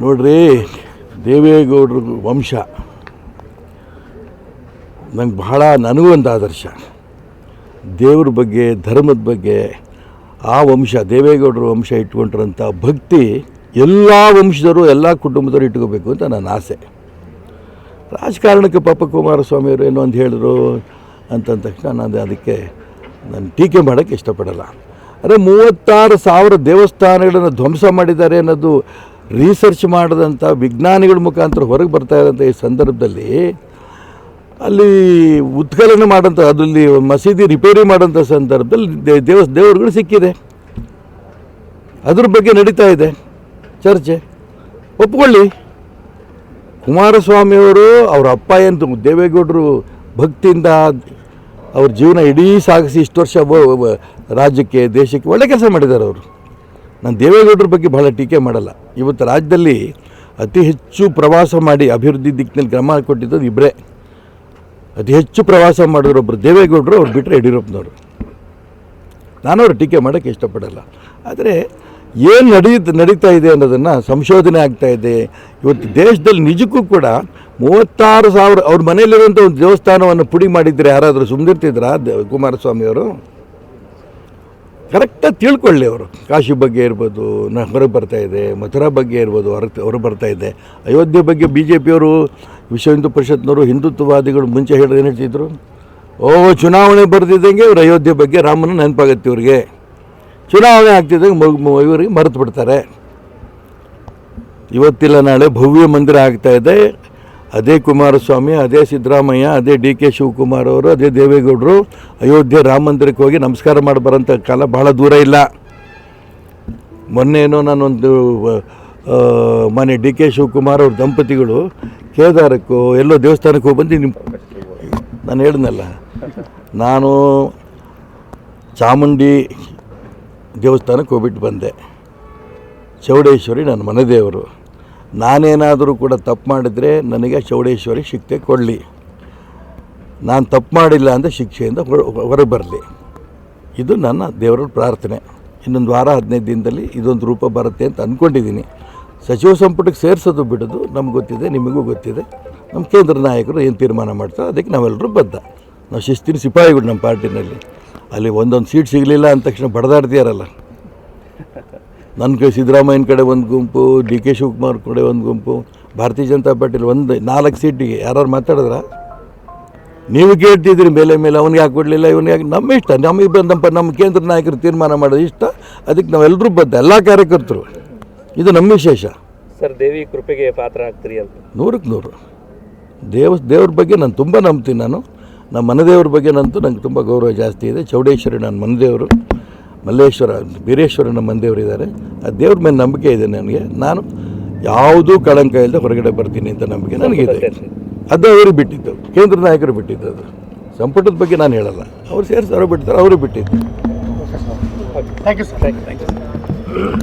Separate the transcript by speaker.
Speaker 1: ನೋಡ್ರಿ, ದೇವೇಗೌಡ್ರ ವಂಶ. ನಂಗೆ ಬಹಳ ನನಗೂ ಒಂದು ಆದರ್ಶ. ದೇವ್ರ ಬಗ್ಗೆ, ಧರ್ಮದ ಬಗ್ಗೆ, ಆ ವಂಶ, ದೇವೇಗೌಡರ ವಂಶ ಇಟ್ಕೊಂಡಿರೋಂಥ ಭಕ್ತಿ ಎಲ್ಲ ವಂಶದವರು, ಎಲ್ಲ ಕುಟುಂಬದವರು ಇಟ್ಕೋಬೇಕು ಅಂತ ನನ್ನ ಆಸೆ. ರಾಜಕಾರಣಕ್ಕೆ ಪಾಪ ಕುಮಾರಸ್ವಾಮಿಯವರು ಏನೋ ಒಂದು ಹೇಳಿದ್ರು ಅಂತಂದ ತಕ್ಷಣ ನಾನು ಅದಕ್ಕೆ ನಾನು ಟೀಕೆ ಮಾಡೋಕ್ಕೆ ಇಷ್ಟಪಡಲ್ಲ. ಅದೇ ಮೂವತ್ತಾರು ಸಾವಿರ ದೇವಸ್ಥಾನಗಳನ್ನು ಧ್ವಂಸ ಮಾಡಿದ್ದಾರೆ ಅನ್ನೋದು ರಿಸರ್ಚ್ ಮಾಡಿದಂಥ ವಿಜ್ಞಾನಿಗಳ ಮುಖಾಂತರ ಹೊರಗೆ ಬರ್ತಾ ಇರೋಂಥ ಈ ಸಂದರ್ಭದಲ್ಲಿ ಅಲ್ಲಿ ಉತ್ಕಲನ ಮಾಡೋಂಥ ಅದರಲ್ಲಿ ಮಸೀದಿ ರಿಪೇರಿ ಮಾಡೋಂಥ ಸಂದರ್ಭದಲ್ಲಿ ದೇವ, ದೇವರುಗಳು ಸಿಕ್ಕಿದೆ. ಅದ್ರ ಬಗ್ಗೆ ನಡೀತಾ ಇದೆ ಚರ್ಚೆ. ಒಪ್ಕೊಳ್ಳಿ. ಕುಮಾರಸ್ವಾಮಿಯವರು, ಅವ್ರ ಅಪ್ಪ ಏನು ದೇವೇಗೌಡರು ಭಕ್ತಿಯಿಂದ ಅವ್ರ ಜೀವನ ಇಡೀ ಸಾಗಿಸಿ ಇಷ್ಟು ವರ್ಷ ರಾಜ್ಯಕ್ಕೆ, ದೇಶಕ್ಕೆ ಒಳ್ಳೆ ಕೆಲಸ ಮಾಡಿದ್ದಾರೆ ಅವರು. ನಾನು ದೇವೇಗೌಡರ ಬಗ್ಗೆ ಬಹಳ ಟೀಕೆ ಮಾಡಲ್ಲ. ಇವತ್ತು ರಾಜ್ಯದಲ್ಲಿ ಅತಿ ಹೆಚ್ಚು ಪ್ರವಾಸ ಮಾಡಿ ಅಭಿವೃದ್ಧಿ ದಿಕ್ಕಿನಲ್ಲಿ ಕ್ರಮ ಕೊಟ್ಟಿದ್ದು ಇಬ್ಬರೇ ಅತಿ ಹೆಚ್ಚು ಪ್ರವಾಸ ಮಾಡಿದ್ರು ಒಬ್ಬರು ದೇವೇಗೌಡರು, ಅವ್ರು ಬಿಟ್ಟರೆ ಯಡಿಯೂರಪ್ಪನವರು. ನಾನು ಅವ್ರು ಟೀಕೆ ಮಾಡೋಕ್ಕೆ ಇಷ್ಟಪಡಲ್ಲ. ಆದರೆ ಏನು ನಡೆಯುತ್ತೆ ನಡೀತಾ ಇದೆ ಅನ್ನೋದನ್ನು ಸಂಶೋಧನೆ ಆಗ್ತಾ ಇದೆ. ಇವತ್ತು ದೇಶದಲ್ಲಿ ನಿಜಕ್ಕೂ ಕೂಡ ಮೂವತ್ತಾರು ಸಾವಿರ, ಅವ್ರ ಮನೆಯಲ್ಲಿರುವಂಥ ಒಂದು ದೇವಸ್ಥಾನವನ್ನು ಪುಡಿ ಮಾಡಿದ್ದರೆ ಯಾರಾದರೂ ಸುಮ್ಮನಿರ್ತಿದ್ರಾ ಕುಮಾರಸ್ವಾಮಿಯವರು? ಕರೆಕ್ಟಾಗಿ ತಿಳ್ಕೊಳ್ಳಿ ಅವರು. ಕಾಶಿ ಬಗ್ಗೆ ಇರ್ಬೋದು ನ ಹೊರಗೆ ಬರ್ತಾ ಇದೆ, ಮಥುರಾ ಬಗ್ಗೆ ಇರ್ಬೋದು ಹೊರಗೆ ಹೊರಗೆ ಇದೆ. ಅಯೋಧ್ಯೆ ಬಗ್ಗೆ ಬಿ ಜೆ ಪಿಯವರು ವಿಶ್ವ ಹಿಂದೂ ಪರಿಷತ್ನವರು ಹಿಂದುತ್ವವಾದಿಗಳು ಮುಂಚೆ ಹೇಳಿದ್ರೆ ಏನು ಹೇಳ್ತಿದ್ರು? ಓ, ಚುನಾವಣೆ ಬರ್ತಿದ್ದಂಗೆ ಇವ್ರು ಅಯೋಧ್ಯೆ ಬಗ್ಗೆ ರಾಮನ ನೆನಪಾಗತ್ತೆ ಇವ್ರಿಗೆ. ಚುನಾವಣೆ ಆಗ್ತಿದ್ದಂಗೆ ಇವರಿಗೆ ಮರೆತು ಬಿಡ್ತಾರೆ. ಇವತ್ತಿಲ್ಲ, ನಾಳೆ ಭವ್ಯ ಮಂದಿರ ಆಗ್ತಾಯಿದೆ ಅದೇ ಕುಮಾರಸ್ವಾಮಿ ಅದೇ ಸಿದ್ದರಾಮಯ್ಯ ಅದೇ ಡಿ ಕೆ ಶಿವಕುಮಾರ್ ಅವರು ಅದೇ ದೇವೇಗೌಡರು ಅಯೋಧ್ಯೆ ರಾಮ ಮಂದಿರಕ್ಕೆ ಹೋಗಿ ನಮಸ್ಕಾರ ಮಾಡಿ ಬರೋಂಥ ಕಾಲ ಬಹಳ ದೂರ ಇಲ್ಲ. ಮೊನ್ನೆನೋ ನಾನೊಂದು ಆ, ಮನೆ ಡಿ ಕೆ ಶಿವಕುಮಾರ್ ಅವ್ರ ದಂಪತಿಗಳು ಕೇದಾರಕ್ಕೋ ಎಲ್ಲೋ ದೇವಸ್ಥಾನಕ್ಕೆ ಹೋಗಿ ಬಂದು ನಿಮ್ಮ ನಾನು ಹೇಳಿದ್ನಲ್ಲ ನಾನು ಚಾಮುಂಡಿ ದೇವಸ್ಥಾನಕ್ಕೆ ಹೋಗ್ಬಿಟ್ಟು ಬಂದೆ. ಚೌಡೇಶ್ವರಿ ನನ್ನ ಮನೆ ದೇವರು. ನಾನೇನಾದರೂ ಕೂಡ ತಪ್ಪು ಮಾಡಿದರೆ ನನಗೆ ಚೌಡೇಶ್ವರಿ ಶಿಕ್ಷೆ ಕೊಡಲಿ. ನಾನು ತಪ್ಪು ಮಾಡಿಲ್ಲ ಅಂದರೆ ಶಿಕ್ಷೆಯಿಂದ ಹೊರಗೆ ಬರಲಿ. ಇದು ನನ್ನ ದೇವರ ಪ್ರಾರ್ಥನೆ. ಇನ್ನೊಂದು ವಾರ ಹದಿನೈದು ದಿನದಲ್ಲಿ ಇದೊಂದು ರೂಪ ಬರುತ್ತೆ ಅಂತ ಅಂದ್ಕೊಂಡಿದ್ದೀನಿ ಸಚಿವ ಸಂಪುಟಕ್ಕೆ ಸೇರಿಸೋದು ಬಿಡೋದು ನಮ್ಗೆ ಗೊತ್ತಿದೆ, ನಿಮಗೂ ಗೊತ್ತಿದೆ. ನಮ್ಮ ಕೇಂದ್ರ ನಾಯಕರು ಏನು ತೀರ್ಮಾನ ಮಾಡ್ತಾರೆ ಅದಕ್ಕೆ ನಾವೆಲ್ಲರೂ ಬದ್ಧ. ನಾವು ಶಿಸ್ತಿನ ಸಿಪಾಯಿಗಳು ನಮ್ಮ ಪಾರ್ಟಿನಲ್ಲಿ. ಅಲ್ಲಿ ಒಂದೊಂದು ಸೀಟ್ ಸಿಗಲಿಲ್ಲ ಅಂದ ತಕ್ಷಣ ಬಡದಾಡ್ತೀಯಾರಲ್ಲ ನನ್ನ ಕಡೆ ಸಿದ್ದರಾಮಯ್ಯನ ಕಡೆ ಒಂದು ಗುಂಪು ಡಿ ಕೆ ಶಿವಕುಮಾರ್ ಕಡೆ ಒಂದು ಗುಂಪು ಭಾರತೀಯ ಜನತಾ ಪಾರ್ಟಿಲಿ ಒಂದು ನಾಲ್ಕು ಸೀಟಿಗೆ. ಯಾರು ಮಾತಾಡಿದ್ರ? ನೀವು ಕೇಳ್ತಿದ್ರಿ ಮೇಲೆ ಮೇಲೆ ಅವ್ನಿಗೆ ಯಾಕೆ ಕೊಡಲಿಲ್ಲ ಇವನಿಗೆ ಯಾಕೆ ನಮ್ಮ ಇಷ್ಟ ನಮಗೆ ನಮ್ಮ ನಮ್ಮ ಕೇಂದ್ರ ನಾಯಕರು ತೀರ್ಮಾನ ಮಾಡೋದು ಇಷ್ಟ. ಅದಕ್ಕೆ ನಾವೆಲ್ಲರೂ ಬದ್ಧ ಎಲ್ಲ ಕಾರ್ಯಕರ್ತರು. ಇದು ನಮ್ಮ ವಿಶೇಷ.
Speaker 2: ಸರ್ ದೇವಿ ಕೃಪೆಗೆ ಪಾತ್ರ ಆಗ್ತೀರಿ ಅಂತ.
Speaker 1: ನೂರಕ್ಕೆ ನೂರು. ದೇವ ದೇವ್ರ ಬಗ್ಗೆ ನಾನು ತುಂಬ ನಂಬ್ತೀನಿ ನಾನು. ನಮ್ಮ ಮನದೇವ್ರ ಬಗ್ಗೆ ನಂತೂ ನಂಗೆ ತುಂಬ ಗೌರವ ಜಾಸ್ತಿ ಇದೆ. ಚೌಡೇಶ್ವರಿ ನನ್ನ ಮನೆದೇವರು. ಮಲ್ಲೇಶ್ವರ ವೀರೇಶ್ವರ ನಮ್ಮ ಮನೆದೇವರು ಇದ್ದಾರೆ. ಆ ದೇವ್ರ ಮೇಲೆ ನಂಬಿಕೆ ಇದೆ ನನಗೆ. ನಾನು ಯಾವುದೂ ಕಳಂಕ ಇಲ್ಲದೆ ಹೊರಗಡೆ ಬರ್ತೀನಿ ಅಂತ ನಂಬಿಕೆ ನನಗಿದೆ. ಅದು ಅವರು ಬಿಟ್ಟಿದ್ದು. ಕೇಂದ್ರ ನಾಯಕರು ಬಿಟ್ಟಿದ್ದು ಅದು. ಸಂಪುಟದ ಬಗ್ಗೆ ನಾನು ಹೇಳಲ್ಲ. ಅವ್ರು ಸೇರಿಸಿ ಅವರು ಬಿಡ್ತಾರೆ ಅವರು ಬಿಟ್ಟಿದ್ದು.
Speaker 3: Thank you sir thank you